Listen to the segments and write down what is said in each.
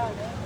들어가면.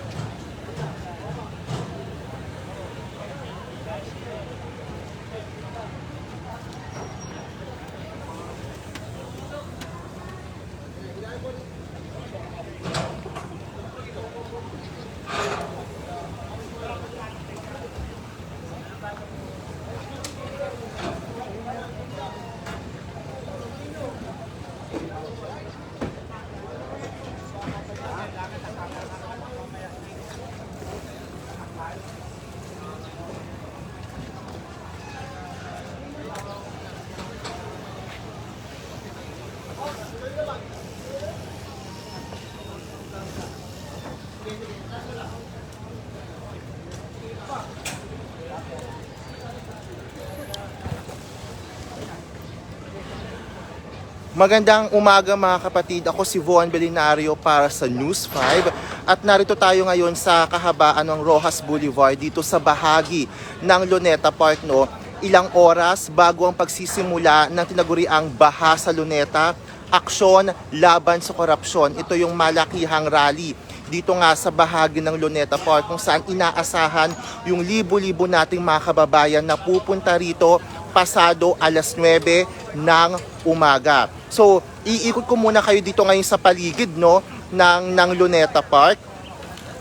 Magandang umaga mga kapatid. Ako si Von Belinario para sa News 5 at narito tayo ngayon sa kahabaan ng Rojas Boulevard dito sa bahagi ng Luneta Park no. Ilang oras bago ang pagsisimula ng tinaguriang Baha sa Luneta, aksyon laban sa korupsyon. Ito yung malakihang rally dito nga sa bahagi ng Luneta Park kung saan inaasahan yung libo-libo nating mga kababayan na pupunta rito pasado alas 9 ng umaga. So, iikot ko muna kayo dito ngayon sa paligid no ng ng Luneta Park.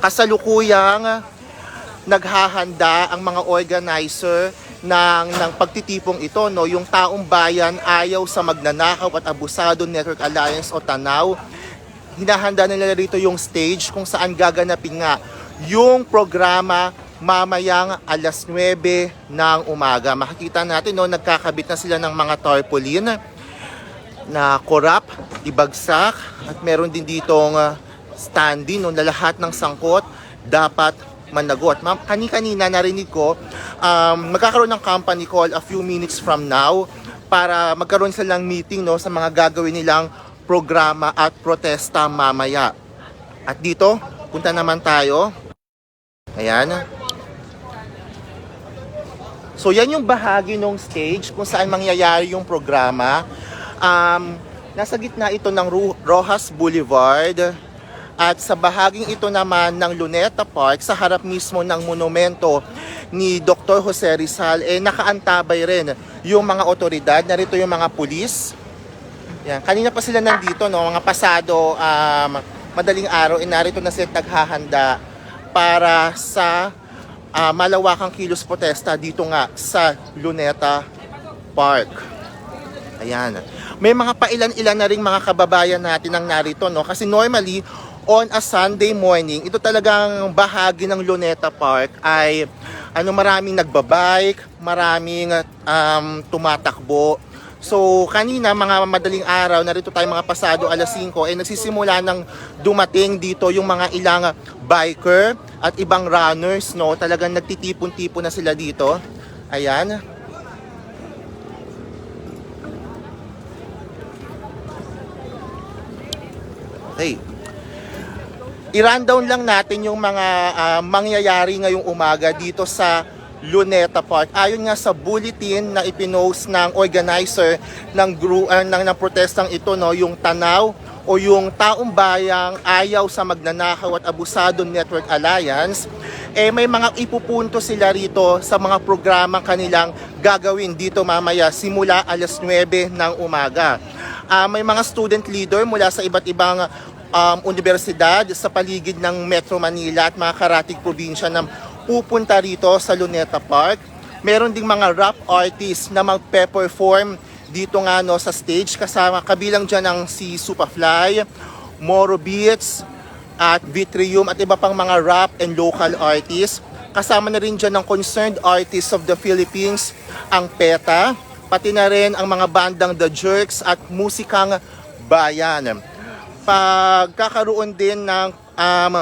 Kasalukuyang naghahanda ang mga organizer ng ng pagtitipong ito no yung taong bayan ayaw sa magnanakaw at abusado Network Alliance o Tanaw hinahanda nila rito yung stage kung saan gaganapin nga yung programa mamayang alas 9 ng umaga. Makikita natin no, nagkakabit na sila ng mga tarpaulin na korap, ibagsak at meron din ditong uh, standing no, na lahat ng sangkot dapat managot. Ma'am, kani-kanina narinig ko, um, magkakaroon ng company call a few minutes from now para magkaroon silang meeting no, sa mga gagawin nilang programa at protesta mamaya. At dito, punta naman tayo. Ayan. So yan yung bahagi ng stage kung saan mangyayari yung programa. Um, nasa gitna ito ng Rojas Boulevard at sa bahaging ito naman ng Luneta Park sa harap mismo ng monumento ni Dr. Jose Rizal eh nakaantabay rin yung mga otoridad, narito yung mga pulis. Yan, kanina pa sila nandito no, mga pasado um, madaling araw eh narito na sila naghahanda para sa ah, malawakang kilos protesta dito nga sa Luneta Park. Ayan. May mga pailan-ilan na rin mga kababayan natin ang narito, no? Kasi normally, on a Sunday morning, ito talagang bahagi ng Luneta Park ay ano maraming nagbabike, maraming um, tumatakbo. So kanina mga madaling araw, narito tayo mga pasado alas 5, eh nagsisimula ng dumating dito yung mga ilang biker at ibang runners, no? Talagang nagtitipon-tipon na sila dito. Ayan. Okay. I-rundown lang natin yung mga ah, mangyayari ngayong umaga dito sa Luneta Park. Ayon nga sa bulletin na ipinost ng organizer ng group ng, ng protestang ito no, yung Tanaw o yung taong bayang ayaw sa magnanakaw at abusado Network Alliance, eh may mga ipupunto sila rito sa mga programa kanilang gagawin dito mamaya simula alas 9 ng umaga. Ah, may mga student leader mula sa iba't ibang um, universidad sa paligid ng Metro Manila at mga karatig probinsya na pupunta rito sa Luneta Park. Meron ding mga rap artists na magpe-perform dito nga no sa stage kasama kabilang diyan ang si Superfly, Moro Beats at Vitrium at iba pang mga rap and local artists. Kasama na rin dyan ng concerned artists of the Philippines, ang PETA, pati na rin ang mga bandang The Jerks at Musikang Bayan pagkakaroon din ng um,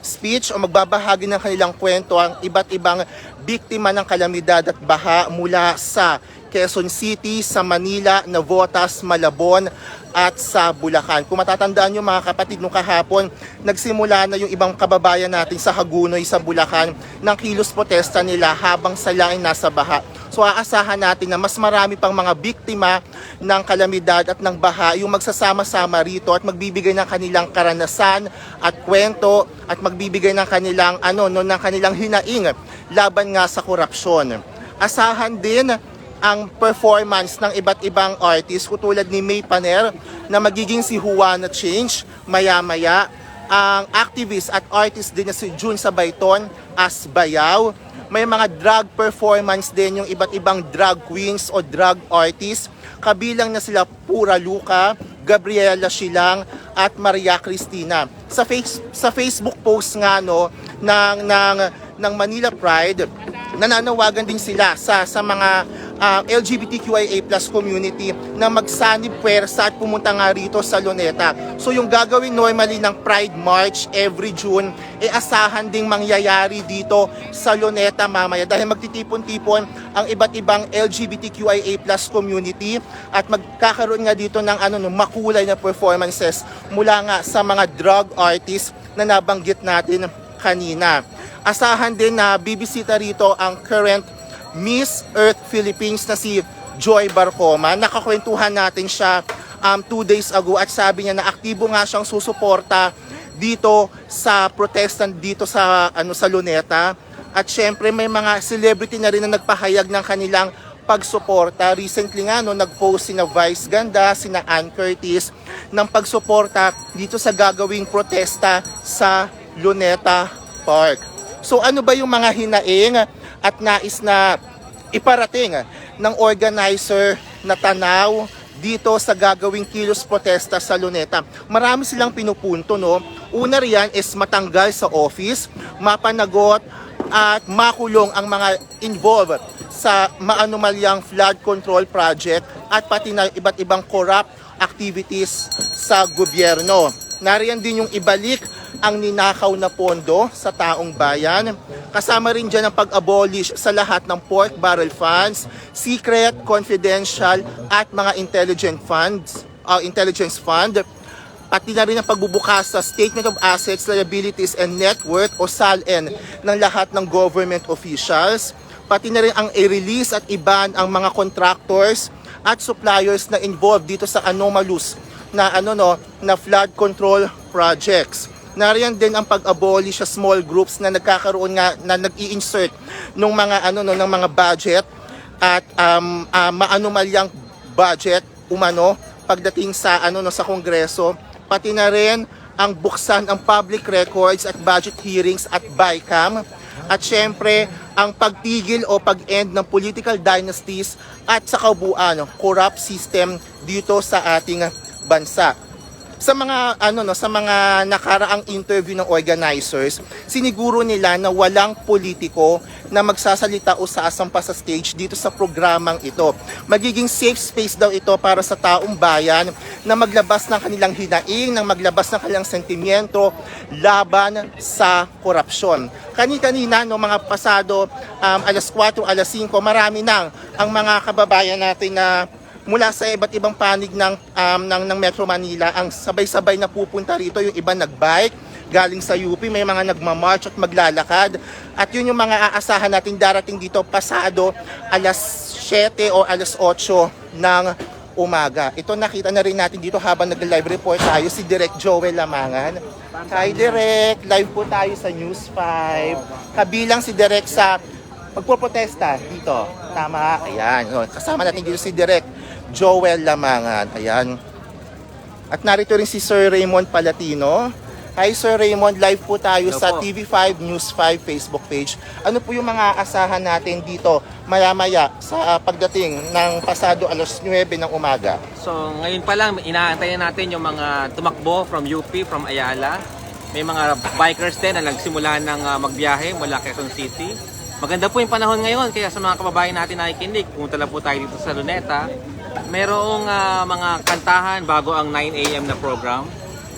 speech o magbabahagi ng kanilang kwento ang iba't ibang biktima ng kalamidad at baha mula sa Quezon City, sa Manila, Navotas, Malabon at sa Bulacan. Kung matatandaan nyo mga kapatid, nung kahapon, nagsimula na yung ibang kababayan natin sa Hagunoy, sa Bulacan, ng kilos protesta nila habang sila ay nasa baha. So aasahan natin na mas marami pang mga biktima ng kalamidad at ng baha yung magsasama-sama rito at magbibigay ng kanilang karanasan at kwento at magbibigay ng kanilang ano no ng kanilang hinaing laban nga sa korupsyon. Asahan din ang performance ng iba't ibang artist katulad ni May Paner na magiging si Juana Change maya-maya ang activist at artist din na si June Sabayton as Bayaw. May mga drag performance din yung iba't ibang drag queens o drag artists. Kabilang na sila Pura Luca, Gabriela Silang at Maria Cristina. Sa face sa Facebook post nga no ng ng ng Manila Pride, nananawagan din sila sa sa mga uh, LGBTQIA plus community na magsanib puwersa at pumunta nga rito sa Luneta. So yung gagawin normally ng Pride March every June, e asahan ding mangyayari dito sa Luneta mamaya dahil magtitipon-tipon ang iba't ibang LGBTQIA plus community at magkakaroon nga dito ng ano no, makulay na performances mula nga sa mga drug artists na nabanggit natin kanina. Asahan din na bibisita rito ang current Miss Earth Philippines na si Joy Barcoma. Nakakwentuhan natin siya um, two days ago at sabi niya na aktibo nga siyang susuporta dito sa protestan dito sa ano sa Luneta. At syempre may mga celebrity na rin na nagpahayag ng kanilang pagsuporta. Recently nga no, nag-post sina Vice Ganda, sina Ann Curtis ng pagsuporta dito sa gagawing protesta sa Luneta Park. So ano ba yung mga hinaing at nais na iparating ng organizer na tanaw dito sa gagawing kilos protesta sa Luneta. Marami silang pinupunto, no? Una riyan is matanggal sa office, mapanagot at makulong ang mga involved sa maanumalyang flood control project at pati na iba't ibang corrupt activities sa gobyerno. Nariyan din yung ibalik ang ninakaw na pondo sa taong bayan. Kasama rin dyan ang pag-abolish sa lahat ng pork barrel funds, secret, confidential at mga intelligent funds, uh, intelligence fund. Pati na rin ang pagbubukas sa Statement of Assets, Liabilities and Net Worth o SALN ng lahat ng government officials. Pati na rin ang i-release at iban ang mga contractors at suppliers na involved dito sa anomalous na ano no na flood control projects. Nariyan din ang pag-abolish sa small groups na nagkakaroon nga na nag-i-insert ng mga ano no ng mga budget at um, uh, maanumalyang budget umano pagdating sa ano no sa kongreso. Pati na rin ang buksan ang public records at budget hearings at BICAM at syempre ang pagtigil o pag-end ng political dynasties at sa kabuuan corrupt system dito sa ating bansa sa mga ano no sa mga nakaraang interview ng organizers siniguro nila na walang politiko na magsasalita o sasampa sa stage dito sa programang ito. Magiging safe space daw ito para sa taong bayan na maglabas ng kanilang hinaing ng maglabas ng kanilang sentimiento laban sa korupsyon. Kani-kanina no mga pasado um, alas 4 alas 5 marami nang ang mga kababayan natin na mula sa iba't ibang panig ng, um, ng, ng Metro Manila ang sabay-sabay na pupunta rito. Yung iba nagbike, galing sa UP, may mga nagmamarch at maglalakad. At yun yung mga aasahan natin darating dito pasado alas 7 o alas 8 ng umaga. Ito nakita na rin natin dito habang nag-live report tayo si Direk Joel Lamangan. Hi Direk, live po tayo sa News 5. Kabilang si Direk sa pagpoprotesta dito. Tama, ayan. Kasama natin dito si Direk Joel Lamangan. Ayan. At narito rin si Sir Raymond Palatino. Hi Sir Raymond, live po tayo Hello sa po. TV5 News 5 Facebook page. Ano po yung mga asahan natin dito maya-maya sa ah, pagdating ng pasado alas 9 ng umaga? So ngayon pa lang, inaantayin natin yung mga tumakbo from UP, from Ayala. May mga bikers din na nagsimula ng ah, magbiyahe mula Quezon City. Maganda po yung panahon ngayon, kaya sa mga kababayan natin na nakikinig, pumunta lang po tayo dito sa Luneta. Merong ah, mga kantahan bago ang 9 a.m. na program.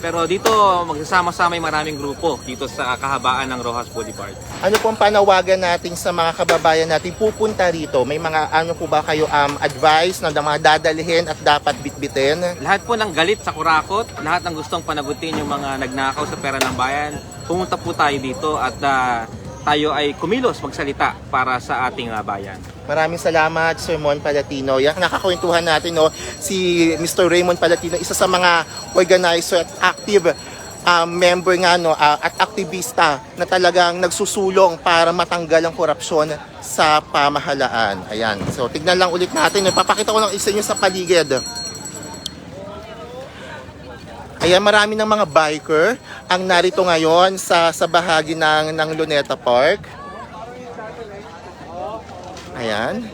Pero dito, magsasama-sama yung maraming grupo dito sa kahabaan ng Rojas Boulevard. Ano pong panawagan natin sa mga kababayan natin pupunta rito? May mga ano po ba kayo um, advice na mga dadalhin at dapat bitbitin? Lahat po ng galit sa kurakot, lahat ng gustong panagutin yung mga nagnakaw sa pera ng bayan, pumunta po tayo dito at ah, tayo ay kumilos magsalita para sa ating ah, bayan. Maraming salamat, Sir Mon Palatino. Yan, nakakwentuhan natin, no, si Mr. Raymond Palatino, isa sa mga organizer at active um, member nga, no, ah, at aktivista na talagang nagsusulong para matanggal ang korupsyon sa pamahalaan. Ayan. So, tignan lang ulit natin. Papakita ko lang isa nyo sa paligid. Ayan, marami ng mga biker ang narito ngayon sa sa bahagi ng ng Luneta Park. Ayan.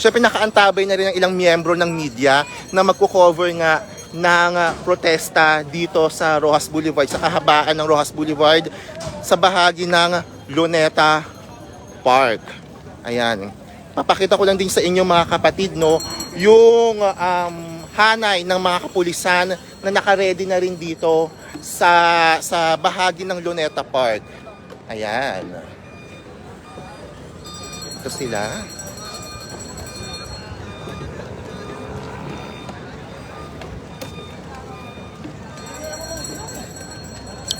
Siyempre nakaantabay na rin ang ilang miyembro ng media na magko-cover nga ng ah, protesta dito sa Rojas Boulevard, sa kahabaan ng Rojas Boulevard, sa bahagi ng Luneta Park. Ayan. Papakita ko lang din sa inyo mga kapatid, no, yung um, hanay ng mga kapulisan na nakaredy na rin dito sa sa bahagi ng Luneta Park. Ayan. Ito sila.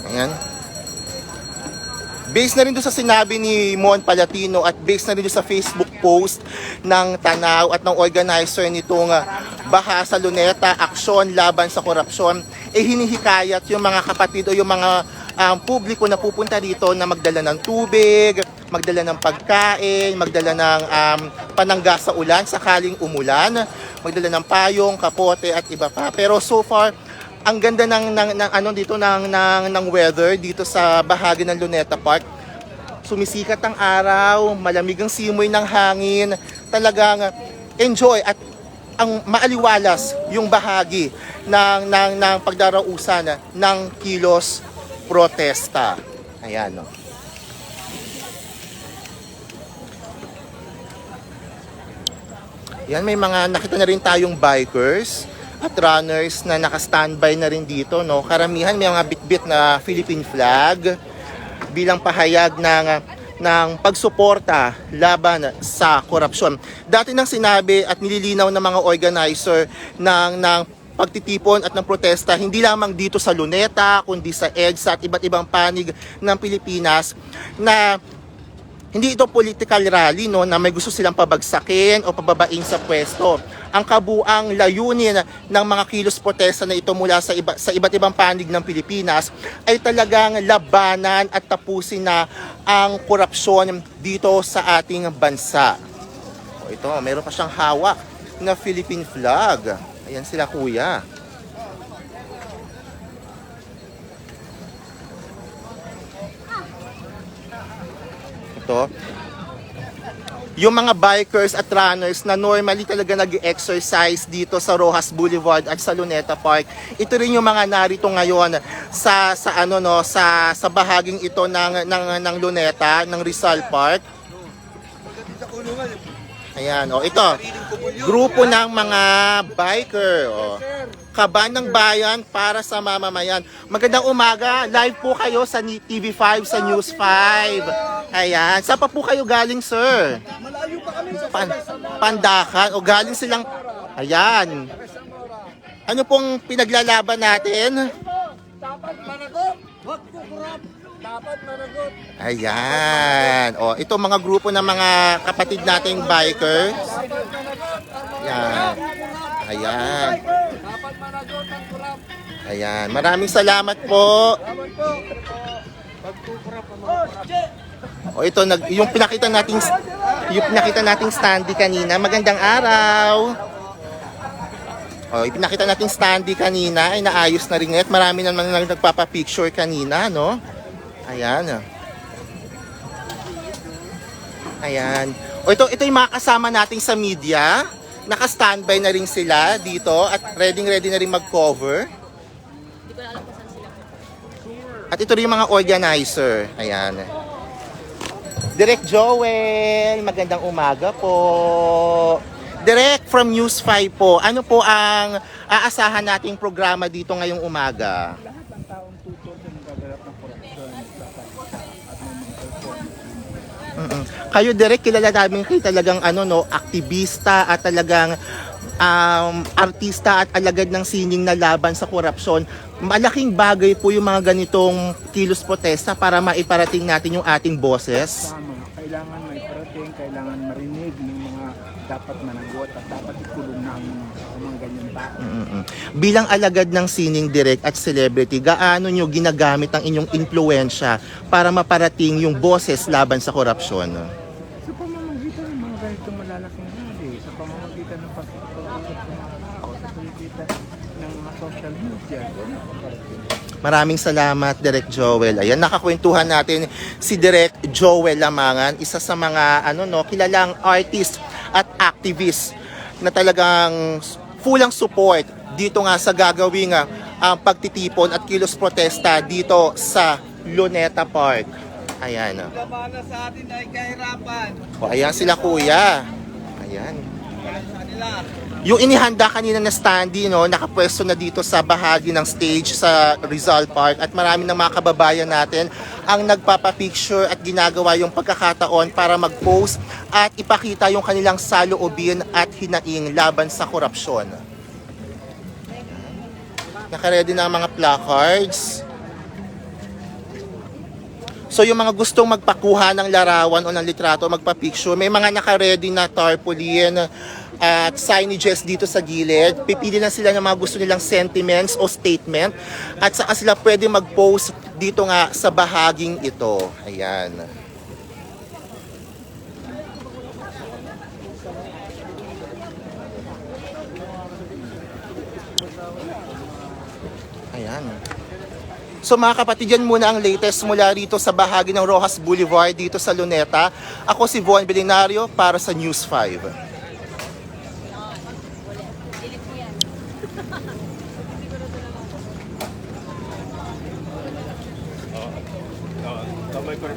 Ayan. Based na rin doon sa sinabi ni Mon Palatino at based na rin doon sa Facebook post ng Tanaw at ng organizer nitong ah, Baha sa Luneta, Aksyon Laban sa Korupsyon, eh hinihikayat yung mga kapatid o yung mga um, publiko na pupunta dito na magdala ng tubig, magdala ng pagkain, magdala ng um, panangga sa ulan sakaling umulan, magdala ng payong, kapote at iba pa. Pero so far, ang ganda ng, ng, ng ano dito ng, ng ng weather dito sa bahagi ng Luneta Park. Sumisikat ang araw, malamig ang simoy ng hangin, talagang enjoy at ang maaliwalas yung bahagi ng ng ng pagdarausan ng kilos protesta. Ayan no. Yan, may mga nakita na rin tayong bikers at runners na naka-standby na rin dito, no? Karamihan may mga bitbit na Philippine flag bilang pahayag ng ng pagsuporta laban sa korupsyon. Dati nang sinabi at nililinaw ng mga organizer ng ng pagtitipon at ng protesta hindi lamang dito sa Luneta kundi sa EDSA at iba't ibang panig ng Pilipinas na hindi ito political rally no na may gusto silang pabagsakin o pababain sa pwesto. Ang kabuang layunin ng mga kilos protesta na ito mula sa iba, sa iba't ibang panig ng Pilipinas ay talagang labanan at tapusin na ang korupsyon dito sa ating bansa. O ito, meron pa siyang hawak na Philippine flag. Ayan sila kuya. Ito, yung mga bikers at runners na normally talaga nag-exercise dito sa Rojas Boulevard at sa Luneta Park. Ito rin yung mga narito ngayon sa sa ano no sa sa bahaging ito ng ng ng Luneta, ng Rizal Park. Ayan, oh, ito. Grupo ng mga biker, oh. Kaban ng bayan para sa mamamayan. Magandang umaga. Live po kayo sa Ni- TV5, sa News 5. Ayan. Saan pa po kayo galing, sir? Pan Pandakan. O galing silang... Ayan. Ano pong pinaglalaban natin? Dapat managot, wag kukurap. Dapat managot. Ayan. O, ito mga grupo ng mga kapatid nating bikers. Ayan. Ayan. Managot ang kurap. Ayan. Maraming salamat po. Dapat po. Wag kukurap ang mga kurap. O ito nag yung pinakita nating yung pinakita nating standee kanina. Magandang araw. O, ipinakita nating standee kanina ay naayos na rin ngayon. At Marami naman nang nagpapa-picture kanina, no? Ayan. Ayan. O ito ito yung mga kasama nating sa media. Naka-standby na rin sila dito at ready ready na rin mag-cover. At ito rin yung mga organizer. Ayan. Direk Joel, magandang umaga po. Direk from News 5 po, ano po ang aasahan nating programa dito ngayong umaga? Lahat ng taong tuto sa nagagalap ng korupsyon sa bansa at may mga performance. Kayo Direk, kilala namin kayo talagang ano no, aktivista at talagang um, artista at alagad ng sining na laban sa korupsyon. Malaking bagay po yung mga ganitong kilos protesta para maiparating natin yung ating boses. Tama, kailangan kailangan may parating, kailangan marinig ng mga dapat managot at dapat ikulong ng ganyan tao. Mm-mm. Bilang alagad ng sining direct at celebrity, gaano nyo ginagamit ang inyong impluensya para maparating yung boses laban sa korupsyon? Sa pamamagitan ng mga ganitong malalaking rally, sa pamamagitan ng pagkakausap ng mga tao, sa pamamagitan ng mga social media, parating. Maraming salamat, Direk Joel. Ayan, nakakwentuhan natin si Direk Joel Lamangan, isa sa mga ano no, kilalang artist at activist na talagang fulang support dito nga sa gagawing ah, ang pagtitipon at kilos protesta dito sa Luneta Park. Ayan. oh. Kamana sa atin ay kahirapan. O, ayan sila kuya. Ayan. Kanila. Yung inihanda kanina na standee, no, nakapwesto na dito sa bahagi ng stage sa Rizal Park at marami ng mga kababayan natin ang nagpapapicture at ginagawa yung pagkakataon para mag-post at ipakita yung kanilang saloobin at hinaing laban sa korupsyon. Nakaredy na ang mga placards. So yung mga gustong magpakuha ng larawan o ng litrato, magpa-picture, may mga naka-ready na tarpaulin at signages dito sa gilid. Pipili lang sila ng mga gusto nilang sentiments o statement at saka sila pwede mag-post dito nga sa bahaging ito. Ayan. Ayan. So mga kapatid, yan muna ang latest mula rito sa bahagi ng Rojas Boulevard dito sa Luneta. Ako si Von Belinario para sa News 5.